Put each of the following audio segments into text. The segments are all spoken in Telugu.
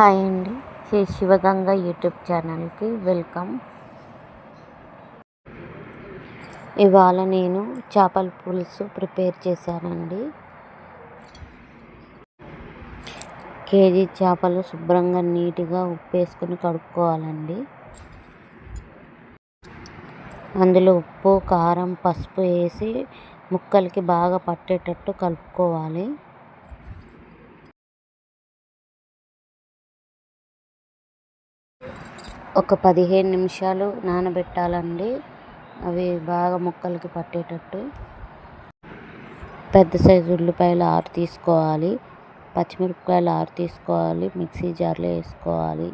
హాయ్ అండి. శ్రీ శివగంగ యూట్యూబ్ ఛానల్కి వెల్కమ్. ఇవాళ నేను చేపల పులుసు ప్రిపేర్ చేశానండి. కేజీ చేపలు శుభ్రంగా నీట్గా ఉప్పు వేసుకొని కడుక్కోవాలండి. అందులో ఉప్పు కారం పసుపు వేసి ముక్కలకి బాగా పట్టేటట్టు కలుపుకోవాలి. ఒక పదిహేను నిమిషాలు నానబెట్టాలండి. అవి బాగా ముక్కలకి పట్టేటట్టు. పెద్ద సైజు ఉల్లిపాయలు ఆరు తీసుకోవాలి. పచ్చిమిరపకాయలు ఆరు తీసుకోవాలి. మిక్సీ జార్లో వేసుకోవాలి.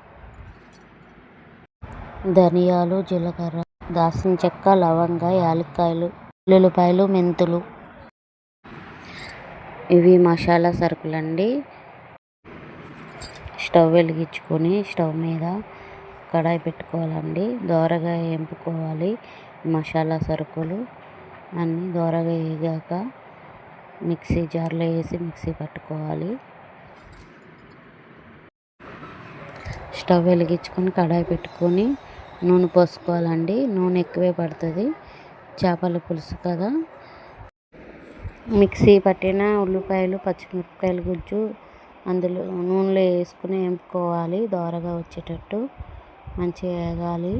ధనియాలు జీలకర్ర దాసిన చెక్క లవంగ యాలక్కాయలు ఉల్లిపాయలు మెంతులు. ఇవి మసాలా సరుకులండి. స్టవ్ వెలిగించుకొని స్టవ్ మీద కడాయి పెట్టుకోవాలండి. దోరగా వేపుకోవాలి మసాలా సరుకులు అన్నీ దోరగా వేగాక మిక్సీ జార్లో వేసి మిక్సీ పట్టుకోవాలి. స్టవ్ వెలిగించుకొని కడాయి పెట్టుకొని నూనె పోసుకోవాలండి. నూనె ఎక్కువే పడుతుంది. చేపల పులుసు కదా. మిక్సీ పట్టిన ఉల్లిపాయలు పచ్చిమిరపకాయలు గుజ్జు అందులో నూనెలో వేసుకుని వేపుకోవాలి దోరగా వచ్చేటట్టు. మంచిగా వేగాలి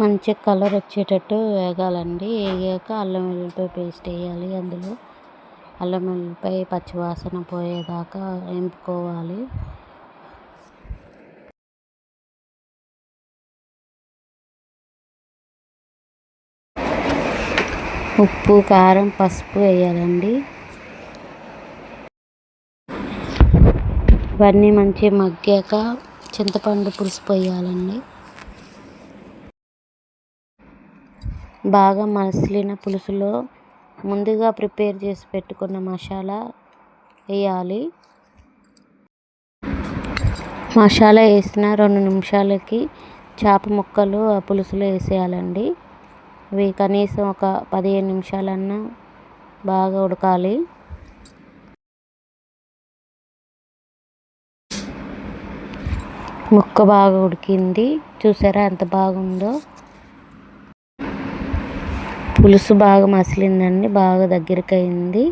మంచి కలర్ వచ్చేటట్టు వేగాలండి. వేగాక అల్లం వెల్లిపాయ పేస్ట్ వేయాలి అందులో. అల్లం వెల్లిపాయ పచ్చివాసన పోయేదాకా వేపుకోవాలి. ఉప్పు కారం పసుపు వేయాలండి. ఇవన్నీ మంచిగా మగ్గాక చింతపండు పులుసు పోయాలండి. బాగా మసిలిన పులుసులో ముందుగా ప్రిపేర్ చేసి పెట్టుకున్న మసాలా వేయాలి. మసాలా వేసిన రెండు నిమిషాలకి చేప ముక్కలు ఆ పులుసులో వేసేయాలండి. ఇవి కనీసం ఒక పదిహేను నిమిషాలన్నా బాగా ఉడకాలి. ముక్క బాగా ఉడికింది. చూసారా ఎంత బాగుందో? పులుసు బాగా మసిలిందండి బాగా దగ్గరికి అయింది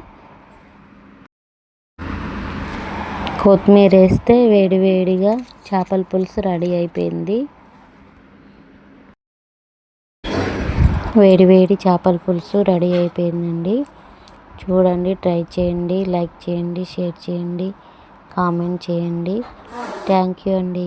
కొత్తిమీర వేస్తే వేడివేడిగా చేపల పులుసు రెడీ అయిపోయింది. వేడివేడి చేపల పులుసు రెడీ అయిపోయిందండి. చూడండి ట్రై చేయండి లైక్ చేయండి షేర్ చేయండి కామెంట్ చేయండి. థ్యాంక్ యూ అండి.